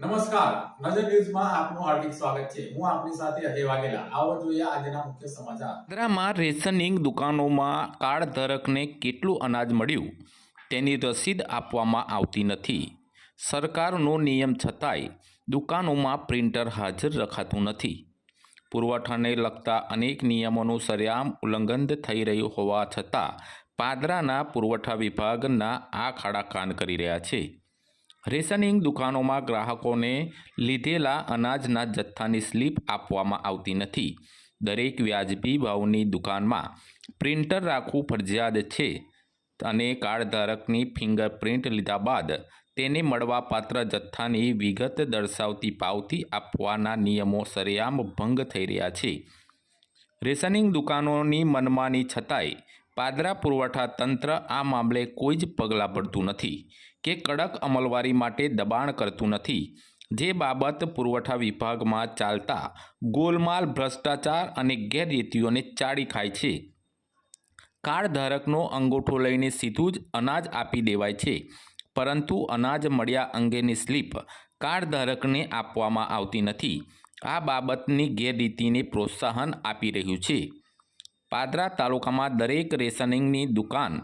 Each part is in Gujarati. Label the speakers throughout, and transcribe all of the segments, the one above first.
Speaker 1: નમસ્કાર. નજર ન્યૂઝમાં આપનું હાર્દિક સ્વાગત છે. હું આપની સાથે અજય વાઘેલા. આવો જોઈએ આજના મુખ્ય સમાચાર.
Speaker 2: વડોદરામાં રેશનિંગ દુકાનોમાં કાર્ડ ધારકને કેટલું અનાજ મળ્યું? તેની રસીદ આપવામાં આવતી નથી. સરકારનો નિયમ છતાંય દુકાનોમાં પ્રિન્ટર હાજર રખાતું નથી. પુરવઠાને લગતા અનેક નિયમોનું સરેઆમ ઉલ્લંઘન થઈ રહ્યું હોવા છતાં પાદરાના પુરવઠા વિભાગના આ ખાડા કાન કરી રહ્યા છે. રેશનિંગ દુકાનોમાં ગ્રાહકોને લીધેલા અનાજના જથ્થાની સ્લીપ આપવામાં આવતી નથી. દરેક વ્યાજબી ભાવની દુકાનમાં પ્રિન્ટર રાખવું ફરજિયાત છે અને કાર્ડ ધારકની ફિંગરપ્રિન્ટ લીધા બાદ તેને મળવાપાત્ર જથ્થાની વિગત દર્શાવતી પાવતી આપવાના નિયમો સરેઆમ ભંગ થઈ રહ્યા છે. રેશનિંગ દુકાનોની મનમાની છતાંય પાદરા પુરવઠા તંત્ર આ મામલે કોઈ જ પગલાં ભરતું નથી કે કડક અમલવારી માટે દબાણ કરતું નથી. જે બાબત પુરવઠા વિભાગમાં ચાલતા ગોલમાલ, ભ્રષ્ટાચાર અને ગેરરીતિઓને ચાડી ખાય છે. કાર્ડ ધારકનો અંગૂઠો લઈને સીધું જ અનાજ આપી દેવાય છે. પરંતુ અનાજ મળ્યા અંગેની સ્લીપ કાર્ડ ધારકને આપવામાં આવતી નથી. આ બાબતની ગેરરીતિને પ્રોત્સાહન આપી રહ્યું છે. પાદરા તાલુકામાં દરેક રેશનિંગની દુકાન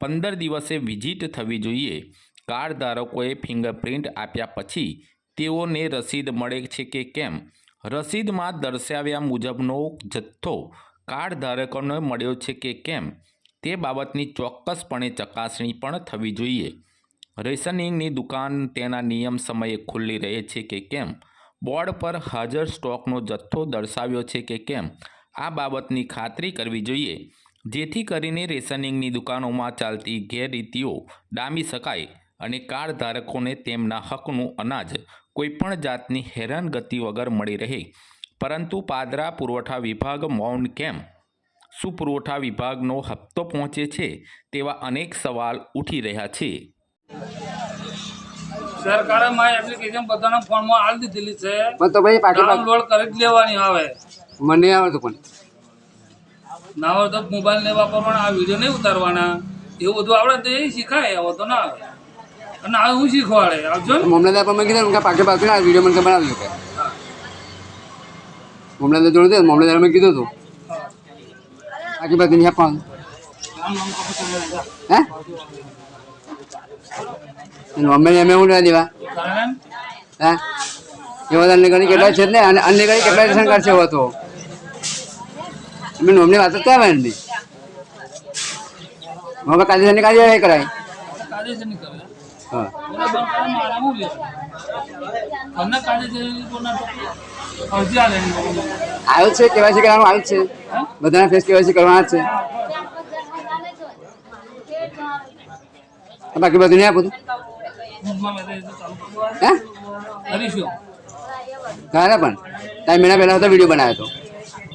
Speaker 2: પંદર દિવસે વિઝિટ થવી જોઈએ. કાર્ડ ધારકોએ ફિંગરપ્રિન્ટ આપ્યા પછી તેઓને રસીદ મળે છે કે કેમ? રસીદમાં દર્શાવ્યા મુજબનો જથ્થો કાર્ડ ધારકોને મળ્યો છે કે કેમ? તે બાબતની ચોક્કસપણે ચકાસણી પણ થવી જોઈએ. રેશનિંગની દુકાન તેના નિયમ સમયે ખુલ્લી રહે છે કે કેમ? બોર્ડ પર હાજર સ્ટોકનો જથ્થો દર્શાવ્યો છે કે કેમ? આ બાબતની ખાતરી કરવી જોઈએ. જેથી કરીને રેશનિંગની દુકાનોમાં ચાલતી ગેરરીતિઓ ડામી શકાય અને કાર્ડ ધારકોને તેમના હકનું અનાજ કોઈપણ જાતની હેરાનગતિ વગર મળી રહે. પરંતુ પાદરા પુરવઠા વિભાગ મૌન કેમ? શું પુરવઠા વિભાગનો હપ્તો પહોંચે છે તેવા અનેક સવાલ ઉઠી રહ્યા છે.
Speaker 3: સરકારે મારી એપ્લિકેશન બધાના ફોનમાં હાલ દીધેલી છે.
Speaker 4: પણ તો ભાઈ પાછી
Speaker 3: ડાઉનલોડ કરી જ લેવાની આવે
Speaker 4: મને નહીં આવડતું પણ.
Speaker 3: ના આવડતો મોબાઈલ ને વાપરવાના આ વીડિયો નહીં ઉતારવાના. એવું બધું આવડે તો એ શીખાય આવો તો ના આવે. અને આ હું શીખવાડે આવજો
Speaker 4: મમલાદાર પણ મેં કીધું કે પાછી પાછી આ વીડિયો મને બનાવજો કે. મમલાદાર જોડે મમલાદાર મેં કીધું હતું. પાકે પાછી નહીં આપવાનું. હે? મમ્મી એમ એવું ના દેવા? હે? એવા અન્ય ઘણી કેટલા છે ને અને અન્ય ઘણી કેટલા રેશન કાર્ડ છે એવો તો એમની નોમની વાત જ આવે ને હવે કાલે શનિ કાર્ય. કરાય.
Speaker 3: કાજે છે
Speaker 4: કેવાયસી કરવાનું આવ્યું છે બધાના ફેસ કેવાયસી કરવાના છે. બાકી બધું નહીં આપું હે? પણ. ટાઈમ મહિના પહેલા હતો વીડિયો બનાવ્યો હતો.